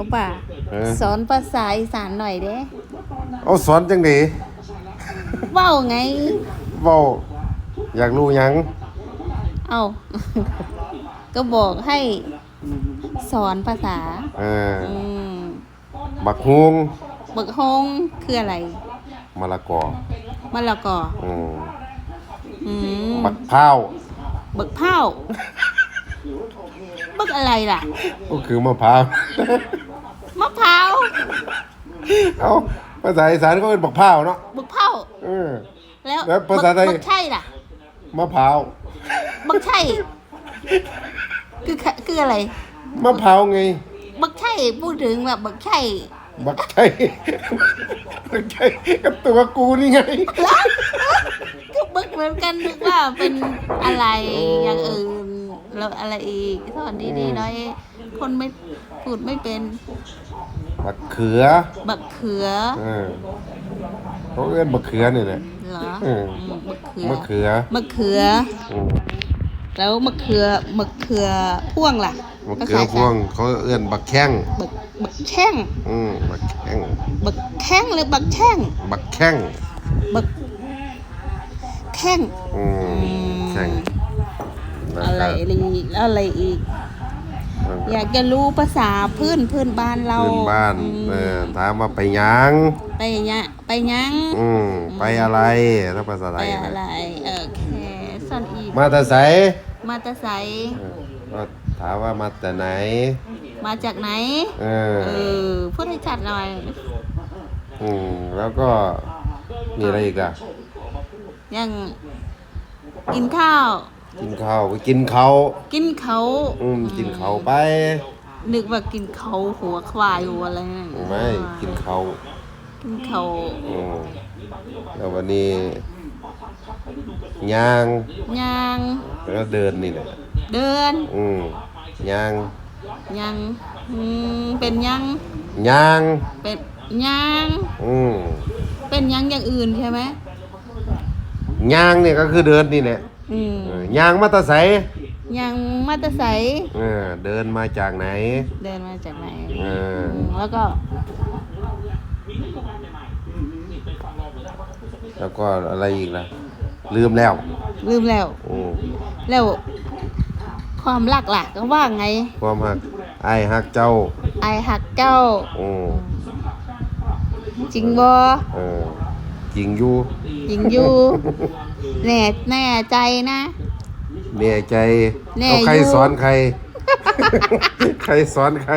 พ่อป่าเออ สอนภาษาอีสานหน่อยเด้เอาสอนจังไดเว้าไง เว้าอยากรู้หยังเอา ก็บอกให้สอนภาษา เอออืมบักฮวงบักฮงคืออะไรมะละกอมะละกออืมอืมบักพร้าวบักเผาบักอะไรล่ะก็คือมะพร้าว มะพร้าวเอาภาษาอีสานก็เป็นบักพร้าวเนาะบักเผาเออ แล้วแล้วภาษาไทย บักใช่ล่ะมะพร้าวบักใช่คือคือคืออะไร มะพร้าวไง บักใช่พูดถึงแบบบักใช่บักไช่บักไช่กับตัวกูนี่ไงก็บึกเหมือนกันนึกว่าเป็นอะไรโอ้อย่างอื่นแล้วอะไรอีกสอนดีๆหน้อย คนไม่พูดไม่เป็น บักเขือบักเขือเออเขาเอื้อนบักเขือนี่แหละ เหรอเออมบักเขือมะเขือมะเขือ อืมแล้วมะเขือมะเขือพ่วงล่ะมะเขือพวงเขาเอื้อนบักแข้งบักบักแช่งอืมบักแข้งบักแข้งหรือบักแช่งบักแข้งบักแข้งอืมแข้งแล้วอะไรก็ อีกแล้วอะไรอีก อยากจะรู้ภาษาพื้นพื้นบ้านเราพื้นบ้านอืมเออถามว่าไปหยังไปยะไปยังอืมไปอะไรถ้าภาษาไทไปยอะไรโอเคส่วนอีกมาแต่ไสมาแตะไสเออก็ถามว่ามาแต่ไหน มาจากไหน เออเออพูดให้ชัดหน่อยอืมแล้วก็มีอะไรอีกล่ะยังกินข้าว กินข้าวไปกินเขากินเขาอืมกินเขาไปนึกว่ากินเขาหัวควายหัวอะไรนั่นไม่กินเขากินเขาอืมแล้ววันนี้ย่างยางแล้วก็เดินนี่แหละเดินอืมย่างยังอืมเป็นยังย่างเป็นยังอืมเป็นยังอย่างอื่นใช่ไหมย่างเนี่ยก็คือเดินนี่แหละ อืมเออย่างมาแตาไสยังมาแตะไสเออเดินมาจากไหน เดินมาจากไหนเออ มแล้วก็แล้วก็อะไรอีกล่ะ ลืมแล้วลืมแล้วอืมแล้ว ความรักล่ะก็ว่าไงความหักไอ้ายหักเจ้าไอหักเจ้าอืมจริงบ่เออ จริงอยู่จริงอยู่ แน่แน่ใจนะ แน่ใจแน่เอาใครอยู่ สอนใคร ใครสอนใคร